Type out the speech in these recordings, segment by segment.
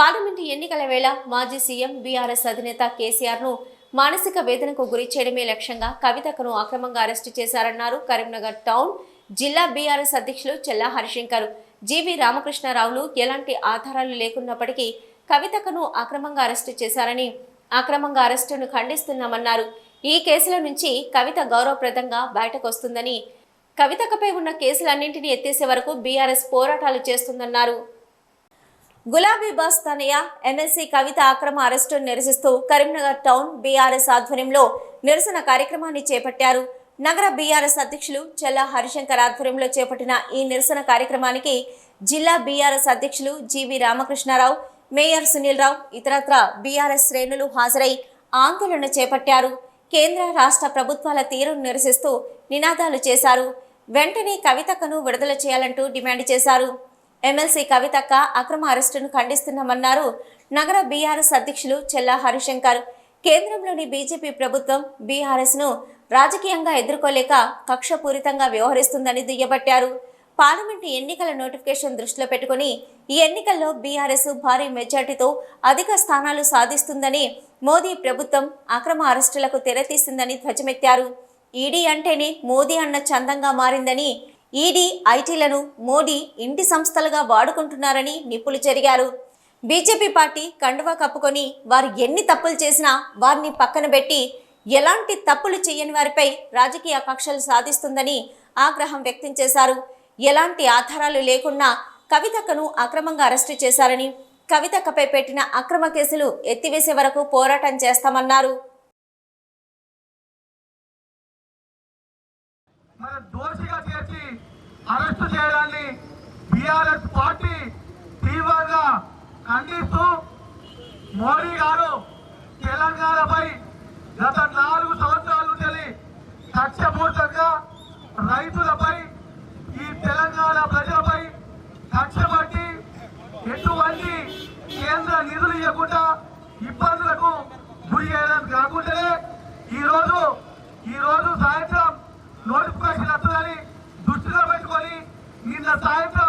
Parliament ఎన్నికల వేళ మాజీ సీఎం బీఆర్ఎస్ అధినేత కేసీఆర్ను మానసిక వేదనకు గురి చేయడమే లక్ష్యంగా కవితకను అక్రమంగా అరెస్టు చేశారన్నారు కరీంనగర్ టౌన్ జిల్లా బీఆర్ఎస్ అధ్యక్షులు చెల్లా హరిశంకర్. జీవి రామకృష్ణారావులు ఎలాంటి ఆధారాలు లేకున్నప్పటికీ కవితకను అక్రమంగా అరెస్టు చేశారని అక్రమంగా అరెస్టును ఖండిస్తున్నామన్నారు. ఈ కేసుల నుంచి కవిత గౌరవప్రదంగా బయటకు వస్తుందని కవితకపై ఉన్న కేసులన్నింటినీ ఎత్తేసే వరకు బీఆర్ఎస్ పోరాటాలు చేస్తుందన్నారు. గులాబీ బాస్ తనయ ఎమ్మెల్సీ కవిత అక్రమ అరెస్టును నిరసిస్తూ కరీంనగర్ టౌన్ బీఆర్ఎస్ ఆధ్వర్యంలో నిరసన కార్యక్రమాన్ని చేపట్టారు. నగర బీఆర్ఎస్ అధ్యక్షులు చెల్లా హరిశంకర్ ఆధ్వర్యంలో చేపట్టిన ఈ నిరసన కార్యక్రమానికి జిల్లా బీఆర్ఎస్ అధ్యక్షులు G V Ramakrishna Rao mayor Sunil Rao ఇతరత్ర బీఆర్ఎస్ శ్రేణులు హాజరై ఆందోళన చేపట్టారు. కేంద్ర రాష్ట్ర ప్రభుత్వాల తీరును నిరసిస్తూ నినాదాలు చేశారు. వెంటనే కవితకను విడుదల చేయాలంటూ డిమాండ్ చేశారు. ఎమ్మెల్సీ కవితక్క అక్రమ అరెస్టును ఖండిస్తున్నామన్నారు. నగర బీఆర్ఎస్ అధ్యక్షులు చెల్లా హరిశంకర్. కేంద్రంలోని బీజేపీ ప్రభుత్వం బీఆర్ఎస్ను రాజకీయంగా ఎదుర్కోలేక కక్షపూరితంగా వ్యవహరిస్తుందని దుయ్యబట్టారు. పార్లమెంటు ఎన్నికల నోటిఫికేషన్ దృష్టిలో పెట్టుకుని ఈ ఎన్నికల్లో బీఆర్ఎస్ భారీ మెజార్టీతో అధిక స్థానాలు సాధిస్తుందని మోదీ ప్రభుత్వం అక్రమ అరెస్టులకు తెరతీసిందని ధ్వజమెత్తారు. ఈడీ అంటేనే మోదీ అన్న చందంగా మారిందని ఈడీ ఐటీలను మోడీ ఇంటి సంస్థలుగా వాడుకుంటున్నారని నిప్పులు చెరిగారు. బీజేపీ పార్టీ కండువా కప్పుకొని వారు ఎన్ని తప్పులు చేసినా వారిని పక్కన పెట్టి ఎలాంటి తప్పులు చేయని వారిపై రాజకీయ కక్షలు సాధిస్తుందని ఆగ్రహం వ్యక్తం చేశారు. ఎలాంటి ఆధారాలు లేకున్నా కవితక్కను అక్రమంగా అరెస్టు చేశారని కవితక్కపై పెట్టిన అక్రమ కేసులు ఎత్తివేసే వరకు పోరాటం చేస్తామన్నారు. మన దోషిగా చేర్చి అరెస్టు చేయడాన్ని టిఆర్ఎస్ పార్టీ తీవ్రంగా ఖండిస్తూ మోడీ గారు తెలంగాణపై గత నాలుగు సంవత్సరాల నుంచి కక్షపూర్తంగా రైతులపై ఈ తెలంగాణ ప్రజలపై కక్షపట్టి ఎటువంటి కేంద్ర నిధులు ఇవ్వకుండా ఇబ్బందులకు గురి చేయడం కాకుండానే ఈరోజు ఈరోజు సాయంత్రం నోటిఫికేషన్ వస్తుందని దృష్టిలో పెట్టుకొని నిన్న సాయంత్రం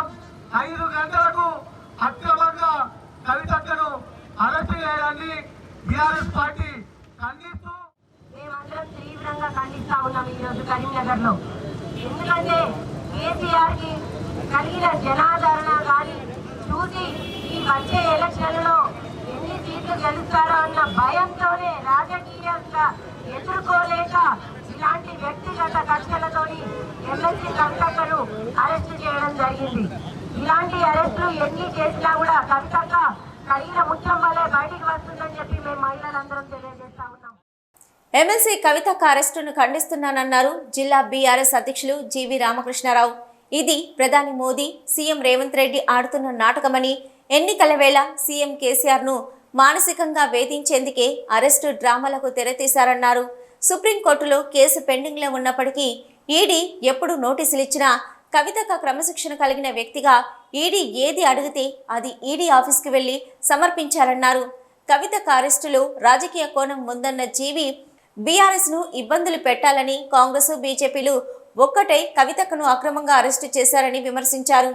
ఐదు గంటలకు అక్రమంగా కవితక్కను అరెస్ట్ చేయడాన్ని బీఆర్ఎస్ పార్టీ ఖండిస్తూ మేమందరం తీవ్రంగా ఖండిస్తా ఉన్నాం ఈ కరీంనగర్లో ఎందుకంటే కేసీఆర్కి కలిగిన జనాదరణ కానీ చూసి ఈ వచ్చే ఎలక్షన్లో ఎన్ని సీట్లు గెలుస్తారో అన్న భయంతోనే రాజకీయంగా ఎదుర్కోలేక ఇలాంటి వ్యక్తిగత కక్షలతోని ఎమ్మెల్సీ కవితక్కను అరెస్ట్ చేయడం జరిగింది. ఇలాంటి అరెస్టులు ఎన్ని చేసినా కూడా కవితక్క కలిగిన ముఖ్యం వల్లే బయటికి వస్తుందని చెప్పి మేము మహిళలందరం తెలియజేస్తా ఉన్నాం. ఎమ్మెల్సీ కవితక్క అరెస్టును ఖండిస్తున్నానన్నారు జిల్లా బీఆర్ఎస్ అధ్యక్షులు జీవి రామకృష్ణారావు. ఇది ప్రధాని మోదీ సీఎం రేవంత్ రెడ్డి ఆడుతున్న నాటకమని ఎన్నికల వేళ సీఎం కేసీఆర్ను మానసికంగా వేధించేందుకే అరెస్టు డ్రామాలకు తెరతీశారన్నారు. సుప్రీంకోర్టులో కేసు పెండింగ్లో ఉన్నప్పటికీ ఈడీ ఎప్పుడు నోటీసులు ఇచ్చినా కవితక క్రమశిక్షణ కలిగిన వ్యక్తిగా ఈడీ ఏది అడిగితే అది ఈడీ ఆఫీస్కి వెళ్ళి సమర్పించారన్నారు కవిత అరెస్టులో రాజకీయ కోణం ఉందన్న జీవి బీఆర్ఎస్ను ఇబ్బందులు పెట్టాలని కాంగ్రెస్ బీజేపీలు ఒక్కటై కవితకను అక్రమంగా అరెస్టు చేశారని విమర్శించారు.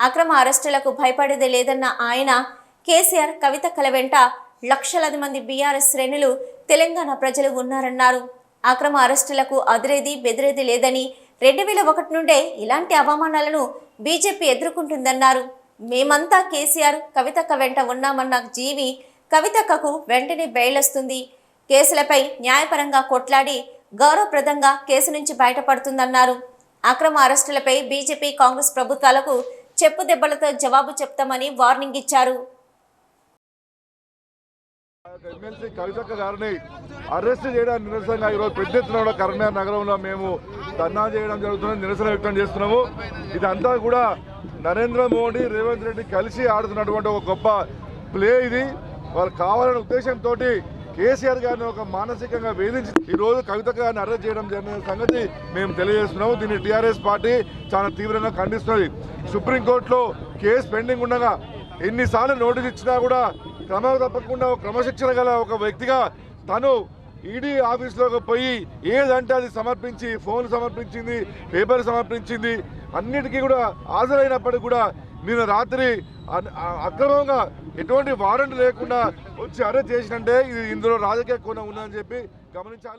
అక్రమ అరెస్టులకు భయపడేదే లేదన్న ఆయన కేసీఆర్ కవితక్కల వెంట లక్షలాది మంది బీఆర్ఎస్ శ్రేణులు తెలంగాణ ప్రజలు ఉన్నారన్నారు. అక్రమ అరెస్టులకు అదిరేది బెదిరేది లేదని రెండు వేల ఒకటి నుండే ఇలాంటి అవమానాలను బీజేపీ ఎదుర్కొంటుందన్నారు. మేమంతా కేసీఆర్ కవితక్క వెంట ఉన్నామన్న జీవి కవితక్కకు వెంటనే బయలుస్తుంది. కేసులపై న్యాయపరంగా కొట్లాడి గౌరవప్రదంగా కేసు నుంచి బయటపడుతుందన్నారు. అక్రమ అరెస్టులపై బీజేపీ కాంగ్రెస్ ప్రభుత్వాలకు చెప్పు దెబ్బలతో జవాబు చెప్తామని వార్నింగ్ ఇచ్చారు. ఎమ్మెల్సీ కవితక్క గారిని అరెస్ట్ చేయడానికి నిరసనగా ఈరోజు పెద్ద ఎత్తున కరీంనగర్ నగరంలో మేము ధర్నా చేయడం జరుగుతుంది నిరసన వ్యక్తం చేస్తున్నాము. ఇదంతా కూడా నరేంద్ర మోడీ రేవంత్ రెడ్డి కలిసి ఆడుతున్నటువంటి ఒక గొప్ప ప్లే ఇది. వాళ్ళు కావాలనే ఉద్దేశంతో కేసీఆర్ గారిని ఒక మానసికంగా వేధించి ఈరోజు కవిత గారిని అరెస్ట్ చేయడం జరిగిన సంగతి మేము తెలియజేస్తున్నాము. దీన్ని టీఆర్ఎస్ పార్టీ చాలా తీవ్రంగా ఖండిస్తున్నది సుప్రీంకోర్టులో కేసు పెండింగ్ ఉండగా ఎన్నిసార్లు నోటీస్ ఇచ్చినా కూడా క్రమ తప్పకుండా ఒక క్రమశిక్షణ గల ఒక వ్యక్తిగా తను ఈడీ ఆఫీస్లోకి పోయి ఏదంటే అది సమర్పించి ఫోన్ సమర్పించింది పేపర్ సమర్పించింది అన్నిటికీ కూడా హాజరైనప్పటికీ కూడా నిన్న రాత్రి అక్రమంగా ఎటువంటి వారెంట్ లేకుండా వచ్చి అరెస్ట్ చేసినంటే ఇది ఇందులో రాజకీయ కోణం ఉందని చెప్పి గమనించాలి.